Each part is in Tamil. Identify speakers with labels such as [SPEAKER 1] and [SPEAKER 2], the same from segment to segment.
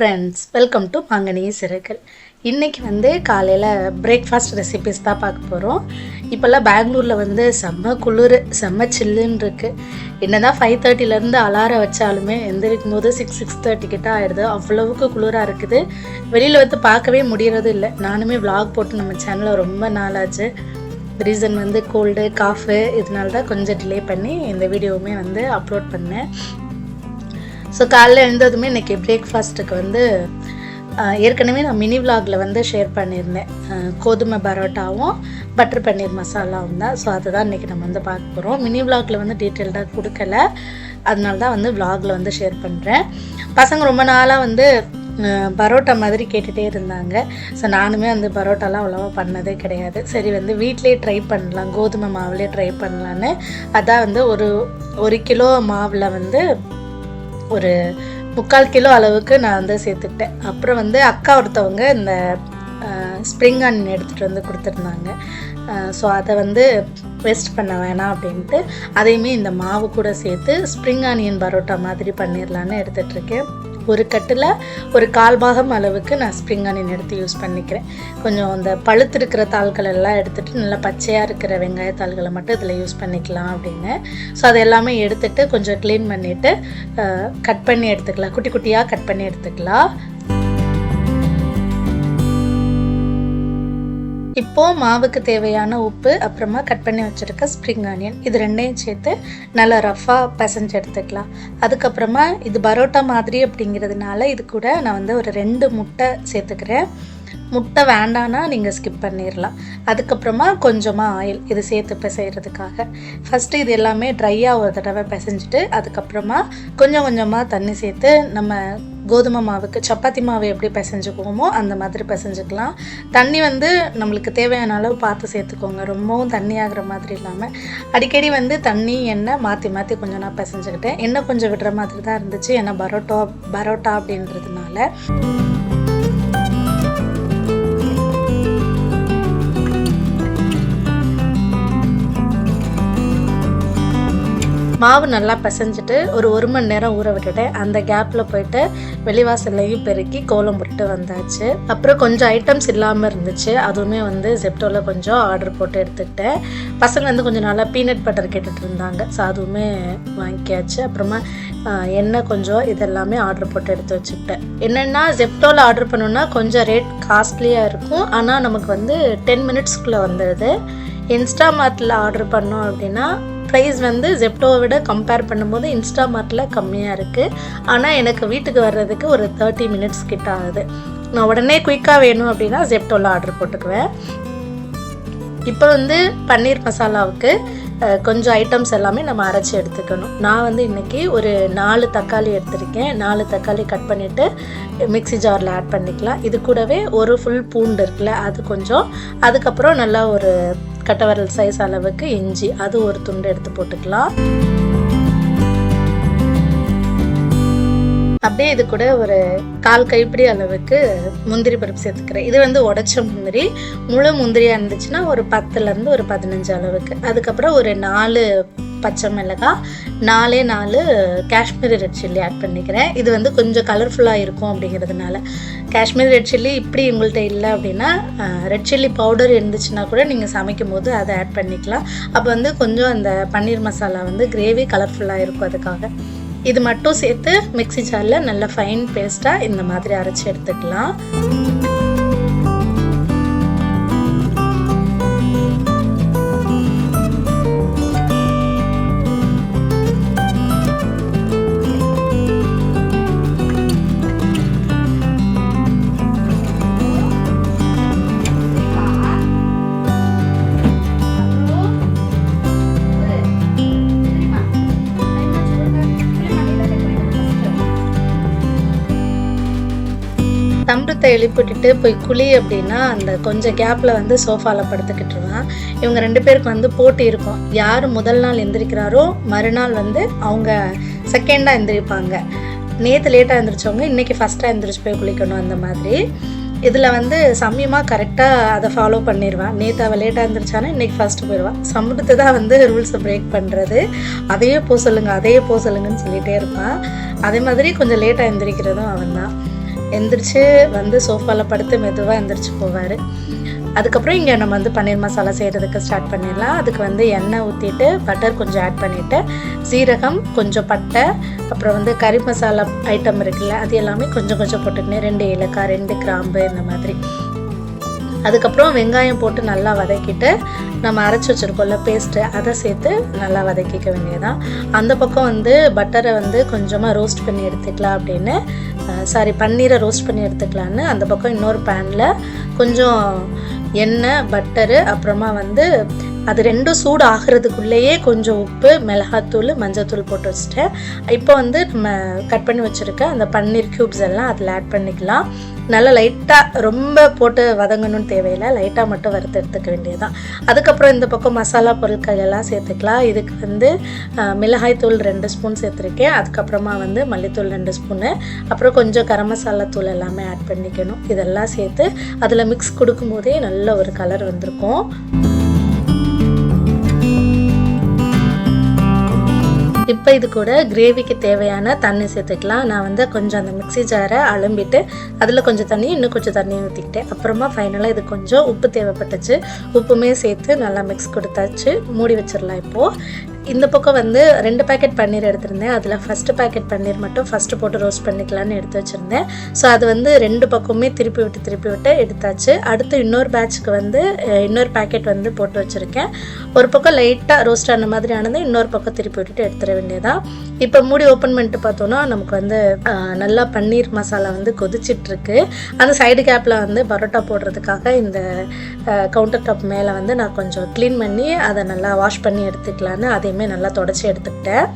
[SPEAKER 1] ஃப்ரெண்ட்ஸ் வெல்கம் டு மாங்கனி சிறுகள் இன்றைக்கி வந்து காலையில் பிரேக்ஃபாஸ்ட் ரெசிபிஸ் தான் பார்க்க போகிறோம் இப்போல்லாம் பெங்களூரில் வந்து செம்ம குளிர் செம்ம சில்லுன்னு இருக்குது என்ன தான் ஃபைவ் தேர்ட்டிலேருந்து அலாரம் வச்சாலுமே எந்திரிக்கும் போது சிக்ஸ் சிக்ஸ் தேர்ட்டி கிட்ட ஆயிடுது. அவ்வளவுக்கு குளிராக இருக்குது. வெளியில் வந்து பார்க்கவே முடியறது இல்லை. நானுமே விளாக் போட்டு நம்ம சேனலில் ரொம்ப நாளாச்சு. ரீசன் வந்து கோல்டு காஃபு இதனால தான் கொஞ்சம் டிலே பண்ணி இந்த வீடியோவுமே வந்து அப்லோட் பண்ணேன். ஸோ காலைல எழுந்ததுமே இன்றைக்கி பிரேக்ஃபாஸ்ட்டுக்கு வந்து ஏற்கனவே நான் மினி vlogல வந்து ஷேர் பண்ணியிருந்தேன். கோதுமை பரோட்டாவும் பட்டர் பன்னீர் மசாலாவும் தான். ஸோ அதுதான் இன்றைக்கி நம்ம வந்து பார்க்க போகிறோம் மினி vlogல வந்து டீட்டெயில்டாக கொடுக்கல. அதனால தான் வந்து vlogல வந்து ஷேர் பண்ணுறேன் பசங்க ரொம்ப நாளாக வந்து பரோட்டா மாதிரி கேட்டுகிட்டே இருந்தாங்க. ஸோ நானுமே அந்த பரோட்டாலாம் அவ்வளோவா பண்ணதே கிடையாது. சரி வந்து வீட்டிலே ட்ரை பண்ணலாம். கோதுமை மாவுலேயே ட்ரை பண்ணலான்னு. அதான் வந்து ஒரு ஒரு கிலோ மாவில் வந்து ஒரு முக்கால் கிலோ அளவுக்கு நான் வந்து சேர்த்துக்கிட்டேன். அப்புறம் வந்து அக்கா ஒருத்தவங்க இந்த ஸ்ப்ரிங் ஆனியன் எடுத்துகிட்டு வந்து கொடுத்துருந்தாங்க. ஸோ அதை வந்து வேஸ்ட் பண்ண வேணாம் அப்படின்ட்டு அதையுமே இந்த மாவு கூட சேர்த்து ஸ்ப்ரிங் ஆனியன் பரோட்டா மாதிரி பண்ணிடலான்னு எடுத்துகிட்ருக்கேன் ஒரு கட்டில் ஒரு கால் பாகம் அளவுக்கு நான் ஸ்ப்ரிங் ஆனியன் எடுத்து யூஸ் பண்ணிக்கிறேன். கொஞ்சம் அந்த பழுத்து இருக்கிற தாள்கள் எல்லாம் எடுத்துகிட்டு நல்லா பச்சையாக இருக்கிற வெங்காய தாள்களை மட்டும் இதில் யூஸ் பண்ணிக்கலாம் அப்படின்னு. ஸோ அது எல்லாமே எடுத்துகிட்டு கொஞ்சம் க்ளீன் பண்ணிவிட்டு கட் பண்ணி எடுத்துக்கலாம். குட்டி குட்டியாக கட் பண்ணி எடுத்துக்கலாம். இப்போ மாவுக்கு தேவையான உப்பு அப்புறமா கட் பண்ணி வச்சுருக்க ஸ்ப்ரிங் ஆனியன் இது ரெண்டையும் சேர்த்து நல்லா ரஃபாக பசஞ்சு எடுத்துக்கலாம். அதுக்கப்புறமா இது பரோட்டா மாதிரி அப்படிங்கிறதுனால இது கூட நான் வந்து ஒரு ரெண்டு முட்டை சேர்த்துக்கிறேன். முட்டை வேண்டான்னா நீங்கள் ஸ்கிப் பண்ணிடலாம் அதுக்கப்புறமா கொஞ்சமாக ஆயில் இது சேர்த்து பிசைகிறதுக்காக ஃபஸ்ட்டு இது எல்லாமே ட்ரையாக ஒரு தடவை பிசைஞ்சிட்டு அதுக்கப்புறமா கொஞ்சம் கொஞ்சமாக தண்ணி சேர்த்து நம்ம கோதுமை மாவுக்கு சப்பாத்தி மாவு எப்படி பிசைஞ்சுக்குவோமோ அந்த மாதிரி பிசைஞ்சுக்கலாம். தண்ணி வந்து நம்மளுக்கு தேவையான அளவு பார்த்து சேர்த்துக்கோங்க. ரொம்பவும் தண்ணி ஆகிற மாதிரி இல்லாமல் அடிக்கடி வந்து தண்ணி எண்ணெய் மாற்றி மாற்றி கொஞ்சம் நான் பிசைஞ்சுக்கிட்டேன். எண்ணெய் கொஞ்சம் விடுற மாதிரி தான் இருந்துச்சு. ஏன்னா பரோட்டா பரோட்டா அப்படின்றதுனால. மாவு நல்லா பிசைஞ்சிட்டு ஒரு ஒரு மணி நேரம் ஊற விட்டுட்டேன் அந்த கேப்பில் போயிட்டு வெளிவாசல்லையும் பெருக்கி கோலம் போட்டு வந்தாச்சு. அப்புறம் கொஞ்சம் ஐட்டம்ஸ் இல்லாமல் இருந்துச்சு. அதுவுமே வந்து ஜெப்டோவில் கொஞ்சம் ஆர்டர் போட்டு எடுத்துக்கிட்டேன். பசங்க வந்து கொஞ்சம் நாளாக பீனட் பட்டர் கேட்டுட்டு இருந்தாங்க. ஸோ அதுவுமே வாங்கியாச்சு. அப்புறமா எண்ணெய் கொஞ்சம் இதெல்லாமே ஆர்டர் போட்டு எடுத்து வச்சுக்கிட்டேன். என்னென்னா ஜெப்டோவில் ஆர்டர் பண்ணோன்னா கொஞ்சம் ரேட் காஸ்ட்லியாக இருக்கும். ஆனால் நமக்கு வந்து டென் மினிட்ஸ்க்குள்ளே வந்துடுது இன்ஸ்டாமார்ட்டில் ஆர்டர் பண்ணோம் அப்படின்னா ப்ரைஸ் வந்து ஜெப்டோவை விட கம்பேர் பண்ணும்போது இன்ஸ்டாமார்ட்டில் கம்மியாக இருக்குது ஆனால் எனக்கு வீட்டுக்கு வர்றதுக்கு ஒரு தேர்ட்டி மினிட்ஸ் கிட்ட ஆகுது. நான் உடனே குயிக்காக வேணும் அப்படின்னா ஜெப்டோவில் ஆர்டர் போட்டுக்குவேன். இப்போ வந்து பன்னீர் மசாலாவுக்கு கொஞ்சம் ஐட்டம்ஸ் எல்லாமே நம்ம அரைச்சி எடுத்துக்கணும். நான் வந்து இன்றைக்கி ஒரு நாலு தக்காளி எடுத்திருக்கேன். நாலு தக்காளி கட் பண்ணிவிட்டு மிக்ஸி ஜாரில் ஆட் பண்ணிக்கலாம். இது கூடவே ஒரு ஃபுல் பூண்டு இருக்குல்ல அது கொஞ்சம். அதுக்கப்புறம் நல்லா ஒரு கட்டவரல் சைஸ் அளவுக்கு இஞ்சி அது ஒரு துண்டு எடுத்து போட்டுக்கலாம். அப்படியே இது கூட ஒரு கால் கைப்பிடி அளவுக்கு முந்திரி பருப்பு சேர்த்துக்கிறேன். இது வந்து உடச்ச முந்திரி. முழு முந்திரியாக இருந்துச்சுன்னா ஒரு பத்துலேருந்து ஒரு பதினஞ்சு அளவுக்கு. அதுக்கப்புறம் ஒரு நாலு பச்சை மிளகாய் நாலே நாலு காஷ்மீரி ரெட் சில்லி ஆட் பண்ணிக்கிறேன். இது வந்து கொஞ்சம் கலர்ஃபுல்லாக இருக்கும் அப்படிங்கிறதுனால. காஷ்மீரி ரெட் சில்லி இப்படி உங்கள்கிட்ட இல்லை அப்படின்னா ரெட் சில்லி பவுடர் இருந்துச்சுன்னா கூட நீங்கள் சமைக்கும் போது அதை ஆட் பண்ணிக்கலாம். அப்போ வந்து கொஞ்சம் அந்த பன்னீர் மசாலா வந்து கிரேவி கலர்ஃபுல்லாக இருக்கும் அதுக்காக. இது மட்டும் சேர்த்து மிக்ஸி ஜாரில் நல்ல ஃபைன் பேஸ்ட்டாக இந்த மாதிரி அரைச்சி எடுத்துக்கலாம். தம்பத்தை எழுப்பிட்டுட்டு போய் குழி அப்படின்னா அந்த கொஞ்சம் கேப்பில் வந்து சோஃபாவில் படுத்துக்கிட்டுருவான் இவங்க ரெண்டு பேருக்கு வந்து போட்டி இருக்கும். யார் முதல் நாள் எந்திரிக்கிறாரோ மறுநாள் வந்து அவங்க செகண்டாக எந்திரிப்பாங்க. நேற்று லேட்டாக எழுந்திரிச்சவங்க இன்றைக்கி ஃபஸ்ட்டாக எந்திரிச்சு போய் குளிக்கணும் அந்த மாதிரி. இதில் வந்து சமயமாக கரெக்டாக அதை ஃபாலோ பண்ணிடுவான் நேற்று அவள் லேட்டாக இருந்துருச்சானா இன்றைக்கி ஃபஸ்ட்டு போயிடுவான் சமூகத்தை தான் வந்து ரூல்ஸை பிரேக் பண்ணுறது அதையே போக சொல்லுங்கள் அதையே போக சொல்லுங்கன்னு சொல்லிகிட்டே இருப்பான் அதே மாதிரி கொஞ்சம் லேட்டாக எழுந்திரிக்கிறதும் அவன் தான் எந்திரிச்சு வந்து சோஃபாவில் படுத்து மெதுவாக எந்திரிச்சு போவார். அதுக்கப்புறம் இங்கே நம்ம வந்து பன்னீர் மசாலா செய்கிறதுக்கு ஸ்டார்ட் பண்ணிடலாம். அதுக்கு வந்து எண்ணெய் ஊற்றிட்டு பட்டர் கொஞ்சம் ஆட் பண்ணிவிட்டு சீரகம் கொஞ்சம் பட்டை அப்புறம் வந்து கறி மசாலா ஐட்டம் இருக்குல்ல அது எல்லாமே கொஞ்சம் கொஞ்சம் போட்டுக்கினேன் ரெண்டு ஏலக்காய் ரெண்டு கிராம்பு இந்த மாதிரி. அதுக்கப்புறம் வெங்காயம் போட்டு நல்லா வதக்கிட்டு நம்ம அரைச்சி வச்சுருக்கோம்ல பேஸ்ட்டு அதை சேர்த்து நல்லா வதக்கிக்க வேண்டியதான் அந்த பக்கம் வந்து பட்டரை வந்து கொஞ்சமாக ரோஸ்ட் பண்ணி எடுத்துக்கலாம் அப்படின்னு சாரி பன்னீரை ரோஸ்ட் பண்ணி எடுத்துக்கலான்னு அந்த பக்கம் இன்னொரு பேனில் கொஞ்சம் எண்ணெய் பட்டரு அப்புறமா வந்து அது ரெண்டும் சூடு ஆகிறதுக்குள்ளேயே கொஞ்சம் உப்பு மிளகாத்தூள் மஞ்சத்தூள் போட்டு வச்சுட்டேன் இப்போ வந்து நம்ம கட் பண்ணி வச்சுருக்க அந்த பன்னீர் க்யூப்ஸ் எல்லாம் அதில் ஆட் பண்ணிக்கலாம். நல்லா லைட்டாக ரொம்ப போட்டு வதங்கணும்னு தேவையில்லை லைட்டாக மட்டும் வறுத்து எடுத்துக்க வேண்டியதுதான். அதுக்கப்புறம் இந்த பக்கம் மசாலா பொருட்கள் எல்லாம் சேர்த்துக்கலாம். இதுக்கு வந்து மிளகாய் தூள் ரெண்டு ஸ்பூன் சேர்த்துருக்கேன். அதுக்கப்புறமா வந்து மல்லித்தூள் ரெண்டு ஸ்பூனு. அப்புறம் கொஞ்சம் கரம் மசாலா தூள் எல்லாமே ஆட் பண்ணிக்கணும். இதெல்லாம் சேர்த்து அதில் மிக்ஸ் கொடுக்கும்போதே நல்ல ஒரு கலர் வந்திருக்கும். இப்போ இது கூட கிரேவிக்கு தேவையான தண்ணி சேர்த்துக்கலாம். நான் வந்து கொஞ்சம் அந்த மிக்ஸி ஜாரை அலம்பிட்டு அதில் கொஞ்சம் தண்ணி இன்னும் கொஞ்சம் தண்ணி ஊற்றிக்கிட்டேன் அப்புறமா ஃபைனலாக இது கொஞ்சம் உப்பு தேவைப்பட்டுச்சு. உப்புமே சேர்த்து நல்லா மிக்ஸ் கொடுத்தாச்சு. மூடி வச்சிடலாம் இப்போது இந்த பக்கம் வந்து ரெண்டு பேக்கெட் பன்னீர் எடுத்திருந்தேன். அதில் ஃபஸ்ட்டு பேக்கெட் பன்னீர் மட்டும் ஃபஸ்ட்டு போட்டு ரோஸ்ட் பண்ணிக்கலான்னு எடுத்து வச்சுருந்தேன். ஸோ அது வந்து ரெண்டு பக்கமே திருப்பி விட்டு திருப்பி விட்டு எடுத்தாச்சு. அடுத்து இன்னொரு பேட்ச்க்கு வந்து இன்னொரு பேக்கெட் வந்து போட்டு வச்சுருக்கேன். ஒரு பக்கம் லைட்டாக ரோஸ்ட் ஆன மாதிரி ஆனது இன்னொரு பக்கம் திருப்பி விட்டுட்டு எடுத்துட வேண்டியதான் இப்போ மூடி ஓப்பன் பண்ணிட்டு பார்த்தோன்னா நமக்கு வந்து நல்லா பன்னீர் மசாலா வந்து கொதிச்சிட்ருக்கு. அந்த சைடு கேப்பில் வந்து பரோட்டா போடுறதுக்காக இந்த கவுண்டர் டாப் மேலே வந்து நான் கொஞ்சம் க்ளீன் பண்ணி அதை நல்லா வாஷ் பண்ணி எடுத்துக்கலான்னு அதையுமே நல்லா தொடச்சி எடுத்துக்கிட்டேன்.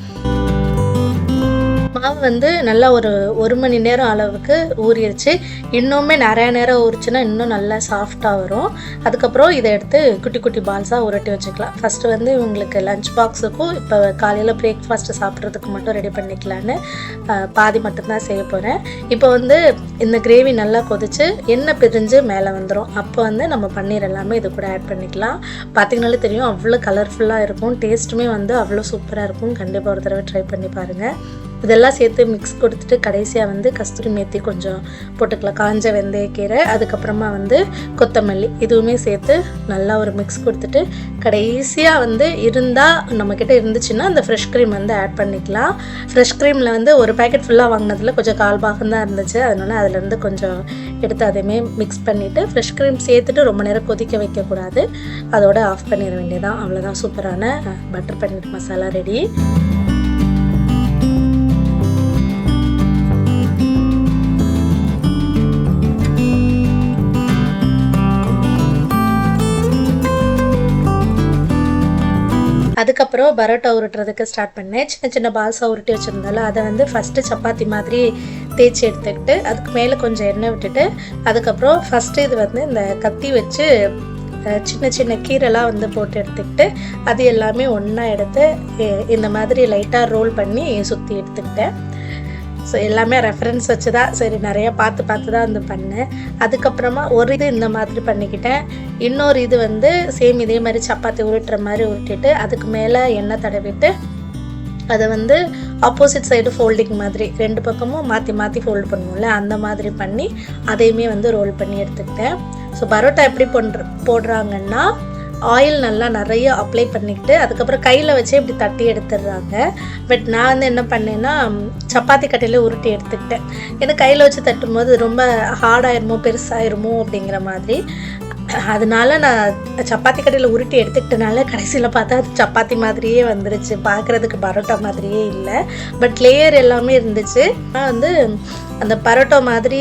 [SPEAKER 1] மாவு வந்து நல்லா ஒரு ஒரு மணி நேரம் அளவுக்கு ஊறிடுச்சு. இன்னுமே நிறைய நேரம் ஊறிச்சுன்னா இன்னும் நல்லா சாஃப்டாக வரும். அதுக்கப்புறம் இதை எடுத்து குட்டி குட்டி பால்ஸாக உருட்டி வச்சுக்கலாம். ஃபஸ்ட்டு வந்து இவங்களுக்கு லஞ்ச் பாக்ஸுக்கும் இப்போ காலையில் பிரேக்ஃபாஸ்ட்டு சாப்பிட்றதுக்கு மட்டும் ரெடி பண்ணிக்கலான்னு பாதி மட்டும்தான் செய்ய போகிறேன் இப்போ வந்து இந்த கிரேவி நல்லா கொதிச்சு எண்ணெய் பிரிஞ்சு மேலே வந்துடும் அப்போ வந்து நம்ம பன்னீர் எல்லாமே இது கூட ஆட் பண்ணிக்கலாம். பார்த்தீங்கனாலே தெரியும் அவ்வளோ கலர்ஃபுல்லாக இருக்கும். டேஸ்ட்டுமே வந்து அவ்வளோ சூப்பராக இருக்கும். கண்டிப்பாக ஒரு தடவை ட்ரை பண்ணி பாருங்கள் இதெல்லாம் சேர்த்து மிக்ஸ் கொடுத்துட்டு கடைசியாக வந்து கஸ்தூரி மேத்தி கொஞ்சம் போட்டுக்கலாம். காஞ்ச வெந்தயக்கீரை அதுக்கப்புறமா வந்து கொத்தமல்லி இதுவுமே சேர்த்து நல்லா ஒரு மிக்ஸ் கொடுத்துட்டு கடைசியாக வந்து இருந்தால் நம்மக்கிட்ட இருந்துச்சுன்னா அந்த ஃப்ரெஷ் க்ரீம் வந்து ஆட் பண்ணிக்கலாம். ஃப்ரெஷ் க்ரீமில் வந்து ஒரு பேக்கெட் ஃபுல்லாக வாங்கினதில் கொஞ்சம் கால் பாகம் தான் இருந்துச்சு. அதனால அதுலேருந்து கொஞ்சம் எடுத்து அதையுமே மிக்ஸ் பண்ணிவிட்டு ஃப்ரெஷ் க்ரீம் சேர்த்துட்டு ரொம்ப நேரம் கொதிக்க வைக்கக்கூடாது. அதோட ஆஃப் பண்ணிட வேண்டியதான் அவ்வளோதான் சூப்பரான பட்டர் பன்னீர் மசாலா ரெடி அதுக்கப்புறம் பரோட்டா உருட்டுறதுக்கு ஸ்டார்ட் பண்ணேன். சின்ன சின்ன பால்ஸாக உருட்டி வச்சுருந்தால அதை வந்து ஃபஸ்ட்டு சப்பாத்தி மாதிரி தேய்ச்சி எடுத்துக்கிட்டு அதுக்கு மேலே கொஞ்சம் எண்ணெய் விட்டுட்டு அதுக்கப்புறம் ஃபஸ்ட்டு இது வந்து இந்த கத்தி வச்சு சின்ன சின்ன கீரைலாம் வந்து போட்டு எடுத்துக்கிட்டு அது எல்லாமே ஒன்றா எடுத்து இந்த மாதிரி லைட்டாக ரோல் பண்ணி சுற்றி எடுத்துக்கிட்டேன். ஸோ எல்லாமே ரெஃபரன்ஸ் வச்சு தான் சரி நிறைய பார்த்து பார்த்து தான் வந்து பண்ணேன் அதுக்கப்புறமா ஒரு இது இந்த மாதிரி பண்ணிக்கிட்டேன். இன்னொரு இது வந்து சேம் இதே மாதிரி சப்பாத்தி உருட்டுற மாதிரி உருட்டிட்டு அதுக்கு மேலே எண்ணெய் தடவிட்டு அதை வந்து ஆப்போசிட் சைடு ஃபோல்டிங் மாதிரி ரெண்டு பக்கமும் மாற்றி மாற்றி ஃபோல்டு பண்ணுவோம்ல அந்த மாதிரி பண்ணி அதையுமே வந்து ரோல் பண்ணி எடுத்துக்கிட்டேன். ஸோ பரோட்டா எப்படி பண்ணுற போடுறாங்கன்னா ஆயில் நல்லா நிறைய அப்ளை பண்ணிக்கிட்டு அதுக்கப்புறம் கையில் வச்சே இப்படி தட்டி எடுத்துடுறாங்க. பட் நான் வந்து என்ன பண்ணேன்னா சப்பாத்தி கட்டையில் உருட்டி எடுத்துக்கிட்டேன். ஏன்னா கையில் வச்சு தட்டும்போது ரொம்ப ஹார்டாயிருமோ பெருசாயிருமோ அப்படிங்கிற மாதிரி. அதனால நான் சப்பாத்தி கடையில் உருட்டி எடுத்துக்கிட்டனால கடைசியில் பார்த்தா அது சப்பாத்தி மாதிரியே வந்துருச்சு. பார்க்குறதுக்கு பரோட்டா மாதிரியே இல்லை. பட் லேயர் எல்லாமே இருந்துச்சு. நான் வந்து அந்த பரோட்டா மாதிரி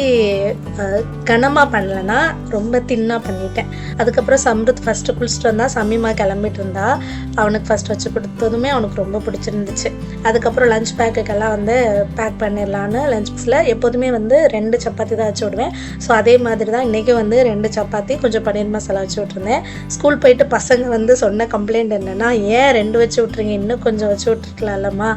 [SPEAKER 1] கனமாக பண்ணலன்னா ரொம்ப தின்னாக பண்ணிட்டேன். அதுக்கப்புறம் சம்ருத் ஃபஸ்ட்டு குளிச்சுட்டு வந்தால் சமீமா கிளம்பிட்டு இருந்தா அவனுக்கு ஃபஸ்ட் வச்சு கொடுத்ததுமே அவனுக்கு ரொம்ப பிடிச்சிருந்துச்சு. அதுக்கப்புறம் லஞ்ச் பேக்குக்கெல்லாம் வந்து பேக் பண்ணிடலான்னு லஞ்ச் பாக்ஸில் எப்போதுமே வந்து ரெண்டு சப்பாத்தி தான் வச்சு விடுவேன். ஸோ அதே மாதிரி தான் இன்றைக்கி வந்து ரெண்டு சப்பாத்தி கொஞ்சம் பன்னீர் மசாலா வச்சு விட்ருந்தேன் ஸ்கூல் போயிட்டு பசங்க வந்து சொன்ன கம்ப்ளைண்ட் என்னென்னா ஏன் ரெண்டு வச்சு விட்றீங்க இன்னும் கொஞ்சம் வச்சு விட்ருக்கலாம்லம்மா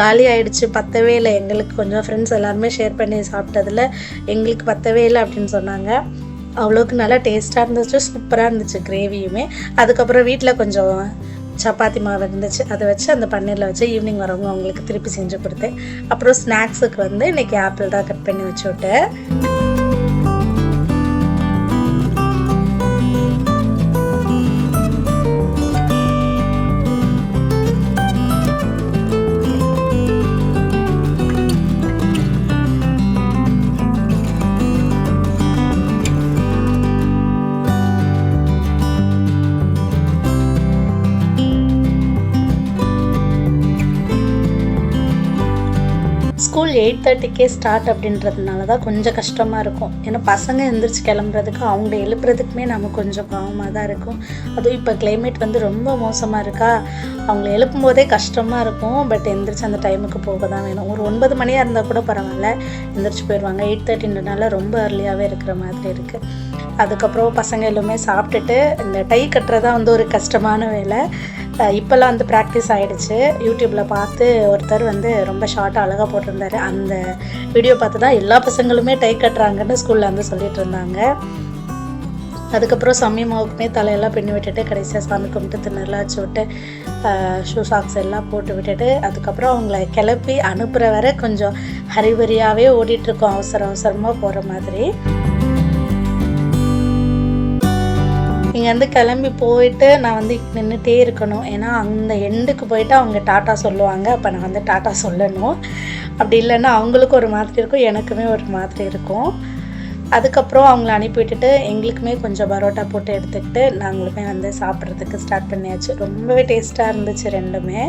[SPEAKER 1] காலி ஆகிடுச்சு பத்தவே இல்லை. எங்களுக்கு கொஞ்சம் ஃப்ரெண்ட்ஸ் எல்லாருமே ஷேர் பண்ணி சாப்பிட்டதில் எங்களுக்கு பத்தவே இல்லை அப்படின்னு சொன்னாங்க. அவ்வளோக்கு நல்லா டேஸ்ட்டாக இருந்துச்சு சூப்பராக இருந்துச்சு கிரேவியுமே அதுக்கப்புறம் வீட்டில் கொஞ்சம் சப்பாத்தி மாவு இருந்துச்சு அதை வச்சு அந்த பன்னீரில் வச்சு ஈவினிங் வரவங்க அவங்களுக்கு திருப்பி செஞ்சு கொடுத்தேன். அப்புறம் ஸ்நாக்ஸுக்கு வந்து இன்றைக்கி ஆப்பிள் தான் கட் பண்ணி வச்சு விட்டேன். தேர்ட்டிக்கே ஸ்டார்ட் அப்படின்றதுனால தான் கொஞ்சம் கஷ்டமாக இருக்கும். ஏன்னா பசங்க எழுந்திரிச்சு கிளம்புறதுக்கு அவங்க எழுப்புறதுக்குமே நம்ம கொஞ்சம் பாவமாக தான் இருக்கும். அதுவும் இப்போ கிளைமேட் வந்து ரொம்ப மோசமாக இருக்கா? அவங்கள எழுப்பும் போதே கஷ்டமாக இருக்கும். பட் எந்திரிச்சு அந்த டைமுக்கு போக தான் வேணும். ஒரு ஒன்பது மணியாக இருந்தால் கூட பரவாயில்ல. எந்திரிச்சு போயிடுவாங்க எயிட் தேர்ட்டின்றனால ரொம்ப அர்லியாகவே இருக்கிற மாதிரி இருக்குது அதுக்கப்புறம் பசங்க எல்லாமே சாப்பிட்டுட்டு இந்த டை கட்டுறதா வந்து ஒரு கஷ்டமான வேலை. இப்போல்லாம் வந்து ப்ராக்டிஸ் ஆகிடுச்சு யூடியூப்பில் பார்த்து ஒருத்தர் வந்து ரொம்ப ஷார்ட்டாக அழகாக போட்டிருந்தாரு. அந்த வீடியோ பார்த்து தான் எல்லா பசங்களுமே டை கட்டுறாங்கன்னு ஸ்கூலில் வந்து சொல்லிட்டு இருந்தாங்க. அதுக்கப்புறம் சமய மாவுக்குமே தலையெல்லாம் பின்னி விட்டுட்டு கடைசியாக சாமி கும்பிட்டு திண்ணெல்லாம் வச்சு விட்டு ஷூ சாக்ஸ் எல்லாம் போட்டு விட்டுட்டு அதுக்கப்புறம் அவங்கள கிளப்பி அனுப்புகிற வரை கொஞ்சம் ஹரிபரியாகவே ஓடிட்டுருக்கோம் அவசர அவசரமாக போகிற மாதிரி. இங்கேருந்து கிளம்பி போயிட்டு நான் வந்து நின்றுட்டே இருக்கணும். ஏன்னா அந்த எண்டுக்கு போயிட்டு அவங்க டாட்டா சொல்லுவாங்க. அப்போ நான் வந்து டாட்டா சொல்லணும். அப்படி இல்லைன்னா அவங்களுக்கும் ஒரு மாதிரி இருக்கும் எனக்குமே ஒரு மாதிரி இருக்கும். அதுக்கப்புறம் அவங்கள அனுப்பி விட்டுட்டு எங்களுக்குமே கொஞ்சம் பரோட்டா போட்டு எடுத்துக்கிட்டு நாங்களுமே வந்து சாப்பிட்றதுக்கு ஸ்டார்ட் பண்ணியாச்சு. ரொம்பவே டேஸ்ட்டாக இருந்துச்சு ரெண்டுமே.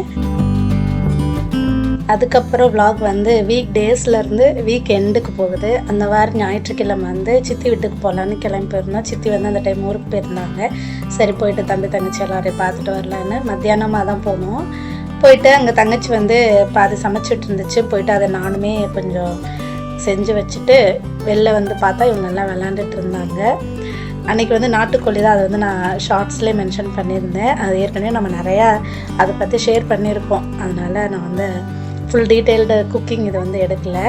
[SPEAKER 1] அதுக்கப்புறம் விலாக் வந்து வீக் டேஸ்லேருந்து வீக் எண்டுக்கு போகுது. அந்த வாரம் ஞாயிற்றுக்கிழமை வந்து சித்தி வீட்டுக்கு போகலான்னு கிளம்பி போயிருந்தோம் சித்தி வந்து அந்த டைம் ஊருக்கு போயிருந்தாங்க. சரி போயிட்டு தம்பி தங்கச்சி எல்லாரையும் பார்த்துட்டு வரலான்னு மத்தியானமாக தான் போனோம். போயிட்டு அங்கே தங்கச்சி வந்து பாதி சமைச்சிட்டு இருந்துச்சு. போயிட்டு அதை நானுமே கொஞ்சம் செஞ்சு வச்சுட்டு வெளில வந்து பார்த்தா இவங்க எல்லாம் விளாண்டுட்டு இருந்தாங்க. அன்றைக்கி வந்து நாட்டுக்கோழி தான். அது வந்து நான் ஷார்ட்ஸ்லேயே மென்ஷன் பண்ணியிருந்தேன். அது ஏற்கனவே நம்ம நிறையா அதை பற்றி ஷேர் பண்ணியிருக்கோம் அதனால் நான் வந்து ஃபுல் டீட்டெயில்டு குக்கிங் இது வந்து எடுக்கல.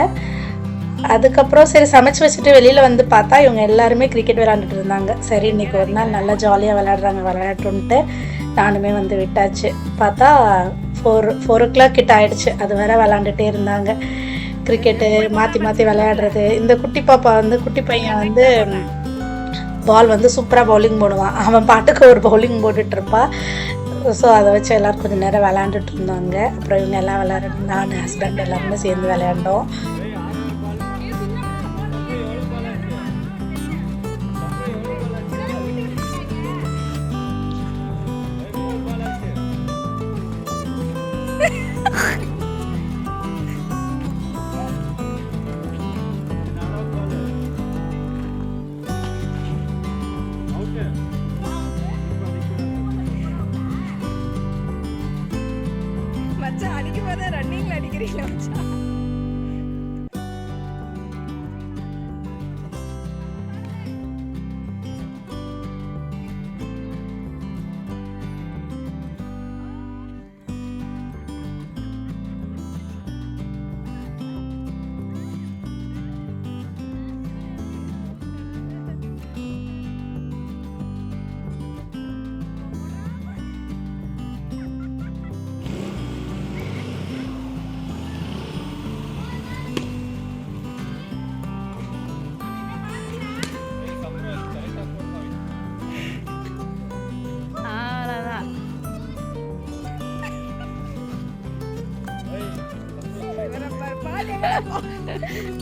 [SPEAKER 1] அதுக்கப்புறம் சரி சமைச்சு வச்சுட்டு வெளியில் வந்து பார்த்தா இவங்க எல்லாருமே கிரிக்கெட் விளையாண்டுட்டு இருந்தாங்க. சரி இன்னைக்கு ஒரு நாள் நல்லா ஜாலியாக விளையாடுறாங்க விளையாட்டுன்ட்டு நானுமே வந்து விட்டாச்சு. பார்த்தா ஃபோர் ஃபோர் ஓ கிளாக் கிட்ட ஆயிடுச்சு. அது வேற விளாண்டுட்டே இருந்தாங்க. கிரிக்கெட்டு மாற்றி மாற்றி விளையாடுறது. இந்த குட்டி பாப்பா வந்து குட்டி பையன் வந்து பால் வந்து சூப்பராக பவுலிங் போடுவான். அவன் பாட்டுக்கு ஒரு பவுலிங் போட்டுட்ருப்பா ஸோ அதை வச்சு எல்லோரும் கொஞ்சம் நேரம் விளாண்டுட்டு இருந்தாங்க அப்புறம் இவங்க எல்லாம் விளையாடு நான் ஹஸ்பண்ட் எல்லாருமே சேர்ந்து விளையாண்டோம்.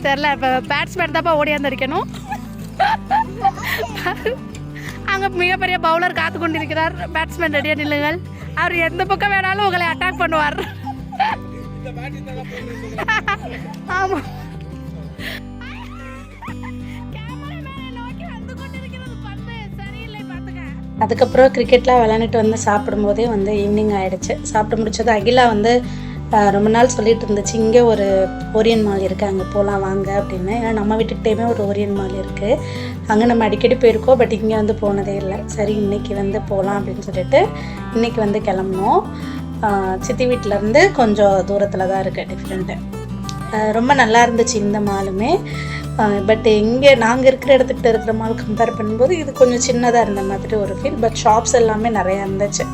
[SPEAKER 2] தெரில இப்போ பேட்ஸ்மேன் தான்ப்பா ஓடியாந்திருக்கணும் அங்கே மிகப்பெரிய பவுலர் காத்து கொண்டிருக்கிறார். பேட்ஸ்மேன் ரெடியாக நில்லுங்கள். அவர் எந்த பக்கம் வேணாலும் உங்களை அட்டாக் பண்ணுவார். ஆமாம்
[SPEAKER 1] அதுக்கப்புறம் கிரிக்கெட்லாம் விளையாண்டுட்டு வந்து சாப்பிடும்போதே வந்து ஈவினிங் ஆகிடுச்சு சாப்பிட்டு முடிச்சது அகிலா வந்து ரொம்ப நாள் சொல்லிட்டு இருந்துச்சு இங்கே ஒரு ஓரியன் மால் இருக்குது அங்கே போகலாம் வாங்க அப்படின்னு. ஏன்னா நம்ம வீட்டுக்கிட்டேயுமே ஒரு ஓரியன் மால் இருக்குது அங்கே நம்ம அடிக்கடி போயிருக்கோம் பட் இங்கே வந்து போனதே இல்லை. சரி இன்றைக்கி வந்து போகலாம் அப்படின்னு சொல்லிட்டு இன்றைக்கி வந்து கிளம்புனோம். சித்தி வீட்டிலேருந்து கொஞ்சம் தூரத்தில் தான் இருக்குது டிஃப்ரெண்ட்டு ரொம்ப நல்லா இருந்துச்சு இந்த மாலுமே. பட் இங்கே நாங்கள் இருக்கிற இடத்துக்கிட்ட இருக்கிற மால் கம்பேர் பண்ணும்போது இது கொஞ்சம் சின்னதாக இருந்த மாதிரி ஒரு ஃபீல் பட் ஷாப்ஸ் எல்லாமே நிறையா இருந்துச்சு.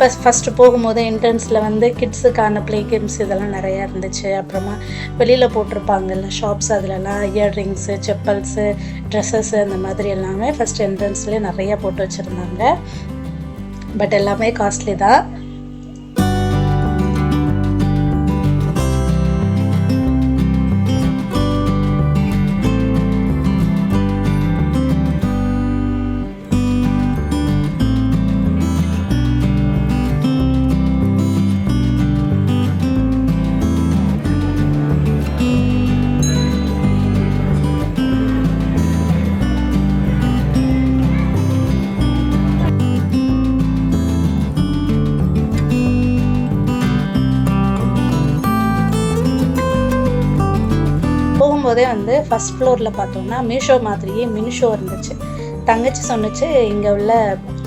[SPEAKER 1] பஸ் ஃபஸ்ட்டு போகும்போது என்ட்ரன்ஸில் வந்து கிட்ஸுக்கான ப்ளே கேம்ஸ் இதெல்லாம் நிறையா இருந்துச்சு. அப்புறமா வெளியில் போட்டிருப்பாங்கல்ல ஷாப்ஸ் அதிலலாம் இயர்ரிங்ஸு செப்பல்ஸு ட்ரெஸ்ஸஸ்ஸு அந்த மாதிரி எல்லாமே ஃபஸ்ட் என்ட்ரன்ஸ்லேயே நிறையா போட்டு வச்சுருந்தாங்க. பட் எல்லாமே காஸ்ட்லி தான். ஃபஸ்ட் ஃப்ளோரில் பார்த்தோம்னா மீஷோ மாதிரியே மினிஷோ இருந்துச்சு. தங்கச்சி சொன்னுச்சு இங்கே உள்ள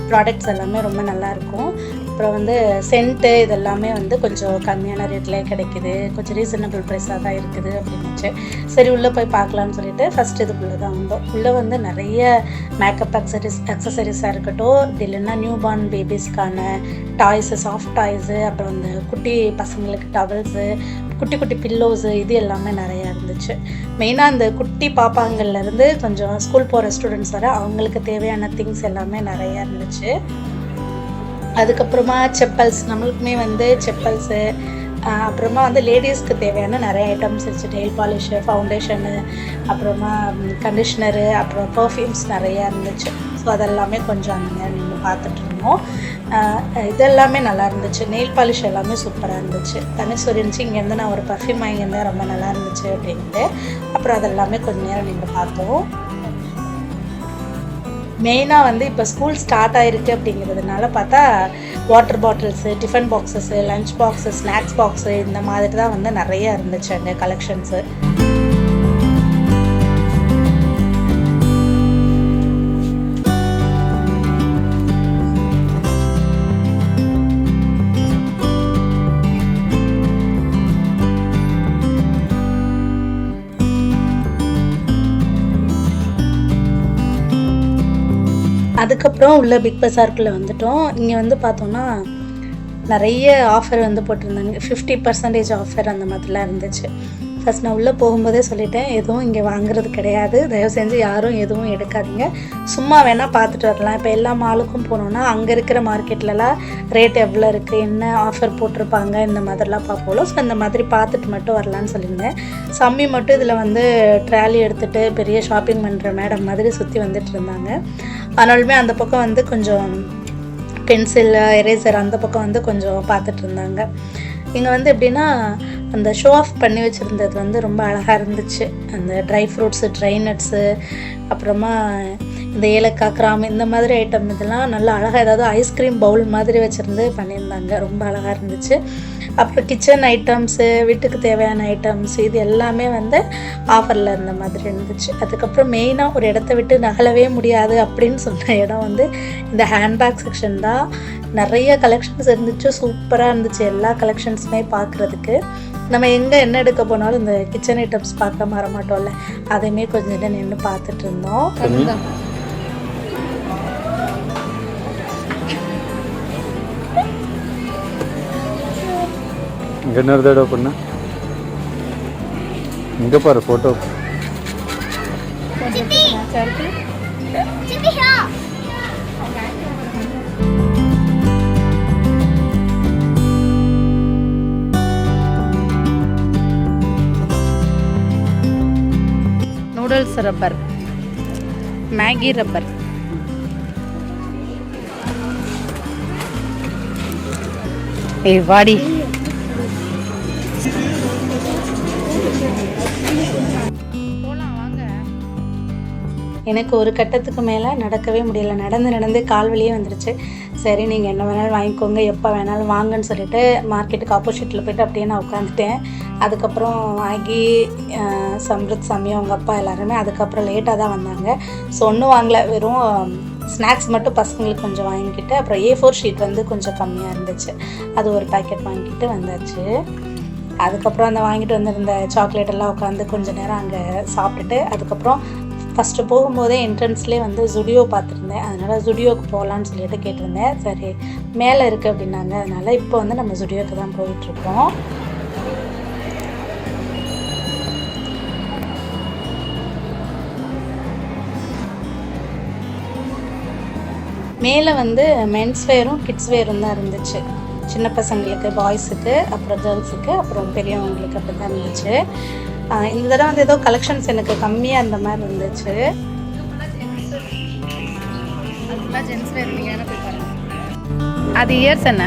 [SPEAKER 1] ப்ராடக்ட்ஸ் எல்லாமே ரொம்ப நல்லா இருக்கும். அப்புறம் வந்து சென்ட்டு இதெல்லாமே வந்து கொஞ்சம் கம்மியான ரேட்லேயே கிடைக்குது. கொஞ்சம் ரீசனபிள் ப்ரைஸாக தான் இருக்குது அப்படின்னுச்சு. சரி உள்ளே போய் பார்க்கலாம்னு சொல்லிட்டு ஃபஸ்ட் இதுக்குள்ளே தான் வந்தோம். உள்ளே வந்து நிறைய மேக்கப் அக்சரிஸ் அக்சசரிஸாக இருக்கட்டும் இது இல்லைன்னா நியூ பார்ன் பேபிஸ்க்கான டாய்ஸு சாஃப்ட் டாய்ஸு அப்புறம் இந்த குட்டி பசங்களுக்கு டவல்ஸு குட்டி குட்டி பில்லோஸு இது எல்லாமே நிறையா இருந்துச்சு. மெயினாக இந்த குட்டி பாப்பாங்கள்லேருந்து கொஞ்சம் ஸ்கூல் போகிற ஸ்டூடெண்ட்ஸ் வர அவங்களுக்கு தேவையான திங்ஸ் எல்லாமே நிறையா இருந்துச்சு. அதுக்கப்புறமா செப்பல்ஸ் நம்மளுக்குமே வந்து செப்பல்ஸு அப்புறமா வந்து லேடிஸ்க்கு தேவையான நிறைய ஐட்டம்ஸ் இருந்துச்சு நெயில் பாலிஷு ஃபவுண்டேஷனு அப்புறமா கண்டிஷ்னரு அப்புறம் பர்ஃப்யூம்ஸ் நிறையா இருந்துச்சு. ஸோ அதெல்லாமே கொஞ்சம் அங்கே நேரம் நின்று இதெல்லாமே நல்லா இருந்துச்சு. நெயில் பாலிஷ் எல்லாமே சூப்பராக இருந்துச்சு. தனுஷ் இருந்துச்சு. இங்கேருந்து நான் ஒரு பர்ஃப்யூம் வாங்கியிருந்தேன். ரொம்ப நல்லா இருந்துச்சு அப்படின்ட்டு. அப்புறம் அதெல்லாமே கொஞ்ச நேரம் நின்று பார்த்தோம். மெயினாக வந்து இப்போ ஸ்கூல் ஸ்டார்ட் ஆயிருக்கு அப்படிங்கிறதுனால பார்த்தா water bottles tiffin boxes lunch box snacks box இந்த மாதிரி தான் வந்து நிறைய இருந்துச்சு அங்கே கலெக்ஷன்ஸு அதுக்கப்புறம் உள்ள பிக் பஸார்க்குள்ளே வந்துட்டோம். இங்கே வந்து பார்த்தோம்னா நிறைய ஆஃபர் வந்து போட்டிருந்தாங்க. ஃபிஃப்டி பர்சன்டேஜ் ஆஃபர் அந்த மாதிரிலாம் இருந்துச்சு. ஃபஸ்ட் நான் உள்ளே போகும்போதே சொல்லிட்டேன் எதுவும் இங்கே வாங்குறது கிடையாது. தயவு செஞ்சு யாரும் எதுவும் எடுக்காதீங்க. சும்மா வேணால் பார்த்துட்டு வரலாம். இப்போ எல்லா மாலுக்கும் போனோன்னா அங்கே இருக்கிற மார்க்கெட்லலாம் ரேட் எவ்வளோ இருக்குது என்ன ஆஃபர் போட்டிருப்பாங்க? இந்த மாதிரிலாம் பார்ப்போம் ஸோ இந்த மாதிரி பார்த்துட்டு மட்டும் வரலான்னு சொல்லியிருந்தேன். சம்மி மட்டும் இதில் வந்து ட்ராலி எடுத்துகிட்டு பெரிய ஷாப்பிங் பண்ணுற மேடம் மாதிரி சுற்றி வந்துட்டு இருந்தாங்க. ஆனாலுமே அந்த பக்கம் வந்து கொஞ்சம் பென்சில் எரேசர் அந்த பக்கம் வந்து கொஞ்சம் பார்த்துட்டு இருந்தாங்க. இங்கே வந்து எப்படின்னா அந்த ஷோ ஆஃப் பண்ணி வச்சுருந்தது வந்து ரொம்ப அழகாக இருந்துச்சு. அந்த ட்ரை ஃப்ரூட்ஸு ட்ரை நட்ஸு அப்புறமா இந்த ஏலக்காய் கிராம் இந்த மாதிரி ஐட்டம் இதெல்லாம் நல்லா அழகாக ஏதாவது ஐஸ்கிரீம் பவுல் மாதிரி வச்சுருந்து பண்ணியிருந்தாங்க. ரொம்ப அழகாக இருந்துச்சு. அப்புறம் கிச்சன் ஐட்டம்ஸு வீட்டுக்கு தேவையான ஐட்டம்ஸ் இது எல்லாமே வந்து ஆஃபரில் இருந்த மாதிரி இருந்துச்சு. அதுக்கப்புறம் மெயினாக ஒரு இடத்த விட்டு நகலவே முடியாது அப்படின்னு சொன்ன இடம் வந்து இந்த ஹேண்ட்பேக் செக்ஷன் தான். நிறைய கலெக்ஷன்ஸ் இருந்துச்சு. சூப்பராக இருந்துச்சு. எல்லா கலெக்ஷன்ஸுமே பார்க்குறதுக்கு நம்ம எங்கே என்ன எடுக்க போனாலும் இந்த கிச்சன் ஐட்டம்ஸ் பார்க்க மாற மாட்டோம்ல அதையுமே கொஞ்சம் நேரம் நின்று பார்த்துட்டு இருந்தோம்.
[SPEAKER 3] இங்கே இன்னொரு தடவை பண்ண? இங்கே பாரு photo
[SPEAKER 2] noodles rubber Maggi rubber. ஏய் வாடி.
[SPEAKER 1] எனக்கு ஒரு கட்டத்துக்கு மேலே நடக்கவே முடியல. நடந்து நடந்து கால் வலியே வந்துருச்சு. சரி நீங்கள் என்ன வேணாலும் வாங்கிக்கோங்க எப்போ வேணாலும் வாங்கன்னு சொல்லிட்டு மார்க்கெட்டுக்கு ஆப்போசிட்டில் போயிட்டு அப்படியே நான் உட்காந்துட்டேன் அதுக்கப்புறம் வாங்கி சம்ருத் சாமி அவங்க அப்பா எல்லாருமே அதுக்கப்புறம் லேட்டாக தான் வந்தாங்க. ஸோ ஒன்றும் வாங்கலை. வெறும் ஸ்நாக்ஸ் மட்டும் பசங்களுக்கு கொஞ்சம் வாங்கிக்கிட்டு அப்புறம் ஏ ஃபோர் ஷீட் வந்து கொஞ்சம் கம்மியாக இருந்துச்சு. அது ஒரு பேக்கெட் வாங்கிட்டு வந்தாச்சு. அதுக்கப்புறம் அந்த வாங்கிட்டு வந்திருந்த சாக்லேட் எல்லாம் உட்காந்து கொஞ்ச நேரம் அங்கே சாப்பிட்டுட்டு அதுக்கப்புறம் ஃபஸ்ட்டு போகும்போதே என்ட்ரன்ஸ்லேயே வந்து ஜுடியோ பார்த்துருந்தேன். அதனால் ஜுடியோக்கு போகலான்னு சொல்லிட்டு கேட்டிருந்தேன். சரி மேலே இருக்குது அப்படின்னாங்க. அதனால் இப்போ வந்து நம்ம ஜுடியோக்கு தான் போயிட்டுருக்கோம். மேலே வந்து மென்ஸ் வேரும் கிட்ஸ் வேரும் தான் இருந்துச்சு. சின்ன பசங்களுக்கு பாய்ஸுக்கு அப்புறம் கேர்ள்ஸுக்கு அப்புறம் பெரியவங்களுக்கு அப்படி தான் இருந்துச்சு. இந்த தடவை வந்து ஏதோ கலெக்ஷன்ஸ் எனக்கு கம்மியாக இருந்த மாதிரி இருந்துச்சு.
[SPEAKER 2] அது இயர்ஸ் என்ன?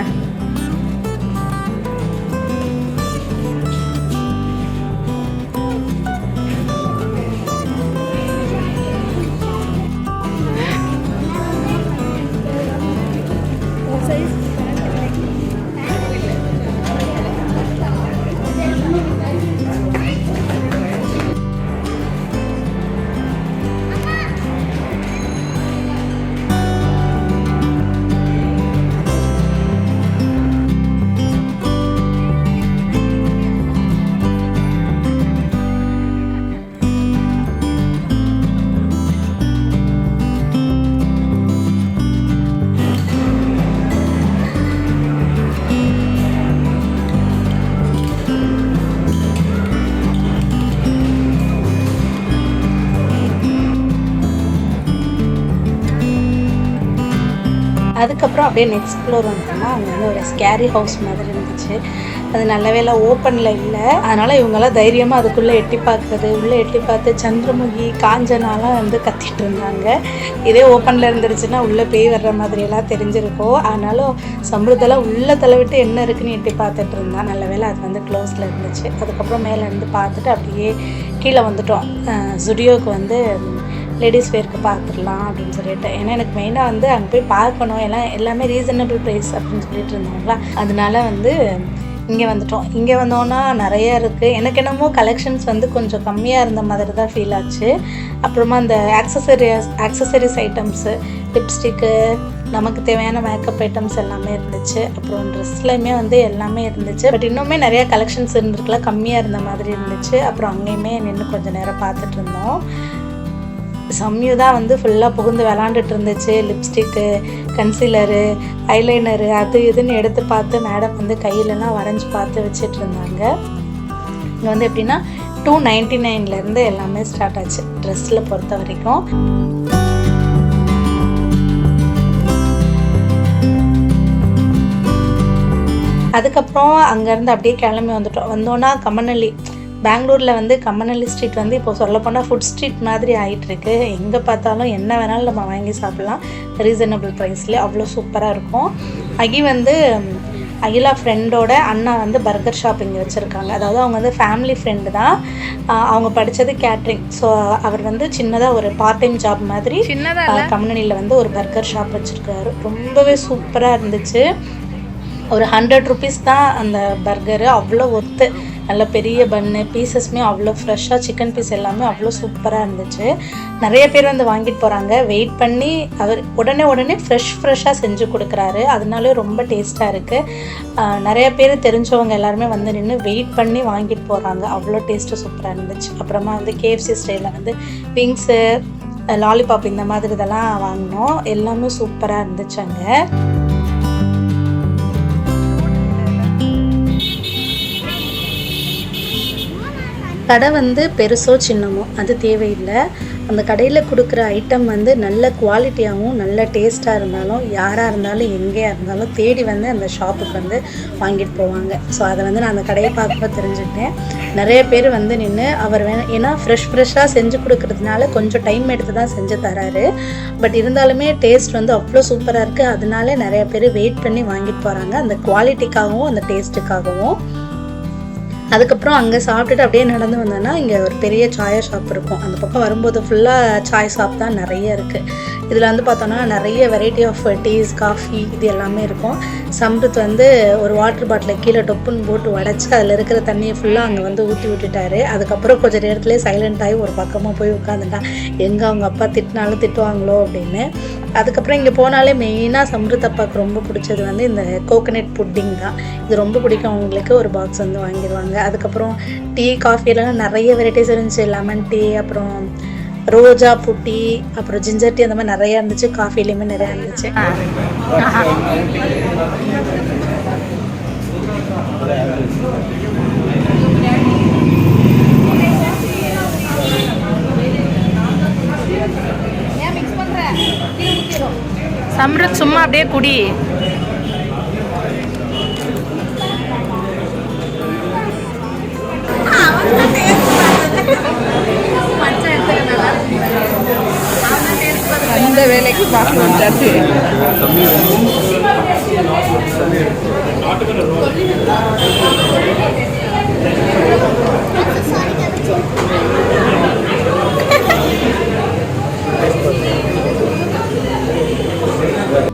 [SPEAKER 1] அதுக்கப்புறம் அப்படியே நெக்ஸ்ட் ஃப்ளோர் வந்துட்டோம்னா அங்கே வந்து ஒரு ஸ்கேரி ஹவுஸ் மாதிரி இருந்துச்சு. அது நல்ல வேலை ஓப்பனில் இல்லை. அதனால் இவங்கெல்லாம் தைரியமாக அதுக்குள்ளே எட்டி பார்க்குறது உள்ளே எட்டி பார்த்து சந்திரமுகி காஞ்சனாலாம் வந்து கத்திட்டு இருந்தாங்க. இதே ஓப்பனில் இருந்துருச்சுன்னா உள்ளே பேய் வர்ற மாதிரியெல்லாம் தெரிஞ்சிருக்கும். ஆனாலும் சம்பளத்தெல்லாம் உள்ளே தலைவிட்டு என்ன இருக்குன்னு எட்டி பார்த்துட்டு இருந்தான் நல்ல வேலை அது வந்து க்ளோஸில் இருந்துச்சு. அதுக்கப்புறம் மேலே இருந்து பார்த்துட்டு அப்படியே கீழே வந்துட்டோம். ஜுடியோக்கு வந்து லேடிஸ் வேர்க்கு பார்த்துடலாம் அப்படின்னு சொல்லிட்டு. ஏன்னா எனக்கு மெயினாக வந்து அங்கே போய் பார்க்கணும். எல்லாம் எல்லாமே ரீசனபிள் ப்ரைஸ் அப்படின்னு சொல்லிட்டு இருந்தாங்களா? அதனால வந்து இங்கே வந்துட்டோம். இங்கே வந்தோன்னா நிறைய இருக்குது எனக்கு என்னமோ கலெக்ஷன்ஸ் வந்து கொஞ்சம் கம்மியாக இருந்த மாதிரி தான் ஃபீல் ஆச்சு. அப்புறமா அந்த ஆக்சசரிஸ் ஆக்சசரிஸ் ஐட்டம்ஸு லிப்ஸ்டிக்கு நமக்கு தேவையான மேக்கப் ஐட்டம்ஸ் எல்லாமே இருந்துச்சு. அப்புறம் ட்ரெஸ்லையுமே வந்து எல்லாமே இருந்துச்சு. பட் இன்னுமே நிறைய கலெக்ஷன்ஸ் இருந்திருக்கலாம். கம்மியாக இருந்த மாதிரி இருந்துச்சு. அப்புறம் அங்கேயுமே நின்று கொஞ்சம் நேரம் பார்த்துட்டு இருந்தோம். சம்யு தான் வந்து ஃபுல்லாக புகுந்து விளாண்டுட்டு இருந்துச்சு. லிப்ஸ்டிக்கு கன்சீலரு ஐலைனரு அது இதுன்னு எடுத்து பார்த்து மேடம் வந்து கையிலலாம் வரைஞ்சி பார்த்து வச்சிட்டு இருந்தாங்க. இங்கே வந்து எப்படின்னா டூ நைன்டி நைன்லேருந்து எல்லாமே ஸ்டார்ட் ஆச்சு ட்ரெஸ்ஸில் பொறுத்த வரைக்கும். அதுக்கப்புறம் அங்கேருந்து அப்படியே கிளம்பி வந்துட்டோம். வந்தோன்னா கம்மநல்லி பெங்களூரில் வந்து கம்மநல்லி ஸ்ட்ரீட் வந்து இப்போ சொல்லப்போனால் ஃபுட் ஸ்ட்ரீட் மாதிரி ஆயிட்டு இருக்கு எங்கே பார்த்தாலும் என்ன வேணாலும் நம்ம வாங்கி சாப்பிட்லாம். ரீசனபிள் ப்ரைஸ்லேயே அவ்வளோ சூப்பராக இருக்கும். அகி வந்து அகிலா ஃப்ரெண்டோட அண்ணா வந்து பர்கர் ஷாப் இங்கே வச்சுருக்காங்க. அதாவது அவங்க வந்து ஃபேமிலி ஃப்ரெண்டு தான். அவங்க படித்தது கேட்ரிங் ஸோ அவர் வந்து சின்னதாக ஒரு பார்ட் டைம் ஜாப் மாதிரி கம்பெனியில் வந்து ஒரு பர்கர் ஷாப் வச்சுருக்காரு. ரொம்பவே சூப்பராக இருந்துச்சு. ஒரு ஹண்ட்ரட் ருபீஸ் தான் அந்த பர்கரு அவ்வளோ ஒர்த்து நல்ல பெரிய பன்னு பீசஸ்மே அவ்வளோ ஃப்ரெஷ்ஷாக சிக்கன் பீஸ் எல்லாமே அவ்வளோ சூப்பராக இருந்துச்சு. நிறைய பேர் வந்து வாங்கிட்டு போகிறாங்க வெயிட் பண்ணி அவர் உடனே உடனே ஃப்ரெஷ் ஃப்ரெஷ்ஷாக செஞ்சு கொடுக்குறாரு. அதனாலே ரொம்ப டேஸ்ட்டாக இருக்குது நிறைய பேர் தெரிஞ்சவங்க எல்லாருமே வந்து நின்று வெயிட் பண்ணி வாங்கிட்டு போகிறாங்க அவ்வளோ டேஸ்ட்டு சூப்பராக இருந்துச்சு. அப்புறமா வந்து கேஎஃப்சி ஸ்டைலில் வந்து விங்ஸு லாலிபாப் இந்த மாதிரி இதெல்லாம் வாங்கினோம். எல்லாமே சூப்பராக இருந்துச்சு அங்கே. கடை வந்து பெருசோ சின்னமோ அது தேவையில்லை. அந்த கடையில் கொடுக்குற ஐட்டம் வந்து நல்ல குவாலிட்டியாகவும் நல்ல டேஸ்ட்டாக இருந்தாலும் யாராக இருந்தாலும் எங்கேயா இருந்தாலும் தேடி வந்து அந்த ஷாப்புக்கு வந்து வாங்கிட்டு போவாங்க. ஸோ அதை வந்து நான் அந்த கடையை பார்க்கப்போ தெரிஞ்சுக்கிட்டேன். நிறைய பேர் வந்து நின்று அவர் வேணும் ஏன்னா ஃப்ரெஷ் ஃப்ரெஷ்ஷாக செஞ்சு கொடுக்கறதுனால கொஞ்சம் டைம் எடுத்து தான் செஞ்சு தராரு. பட் இருந்தாலுமே டேஸ்ட் வந்து அவ்வளோ சூப்பராக இருக்குது அதனால நிறைய பேர் வெயிட் பண்ணி வாங்கிட்டு போகிறாங்க அந்த குவாலிட்டிக்காகவும் அந்த டேஸ்ட்டுக்காகவும் அதுக்கப்புறம் அங்கே சாப்பிட்டுட்டு அப்படியே நடந்து வந்தோன்னா இங்கே ஒரு பெரிய சாயா ஷாப் இருக்கும். அந்த பக்கம் வரும்போது ஃபுல்லாக சாய் ஷாப் தான் நிறைய இருக்குது இதில் வந்து பார்த்தோன்னா நிறைய வெரைட்டி ஆஃப் டீஸ் காஃபி இது எல்லாமே இருக்கும். சம்ருத் வந்து ஒரு வாட்டர் பாட்டிலை கீழே டொப்புன்னு போட்டு உடச்சி அதில் இருக்கிற தண்ணியை ஃபுல்லாக அங்கே வந்து ஊற்றி விட்டுட்டாரு. அதுக்கப்புறம் கொஞ்சம் நேரத்துலேயே சைலண்ட் ஆகி ஒரு பக்கமாக போய் உட்காந்துட்டான் எங்கே அவங்க அப்பா திட்டினாலும் திட்டுவாங்களோ அப்படின்னு. அதுக்கப்புறம் இங்கே போனாலே மெயினாக சம்ருத் அப்பாவுக்கு ரொம்ப பிடிச்சது வந்து இந்த கோகனட் புட்டிங் தான். இது ரொம்ப பிடிக்கும். அவங்களுக்கு ஒரு பாக்ஸ் வந்து வாங்கிடுவாங்க. அதுக்கப்புறம் டீ காஃபி எல்லாம் நிறைய வெரைட்டிஸ் இருந்துச்சு. லெமன் டீ அப்புறம் ரோஜா புட்டி அப்புறம் ஜிஞ்சர் டீ அந்த மாதிரி நிறைய இருந்துச்சு காஃபிலையுமே நிறைய இருந்துச்சு.
[SPEAKER 2] சம்ருத் சும்மா அப்படியே குடி.
[SPEAKER 4] அந்த வேலைக்கு பார்க்கணும் ஜட்ஜு Thank you.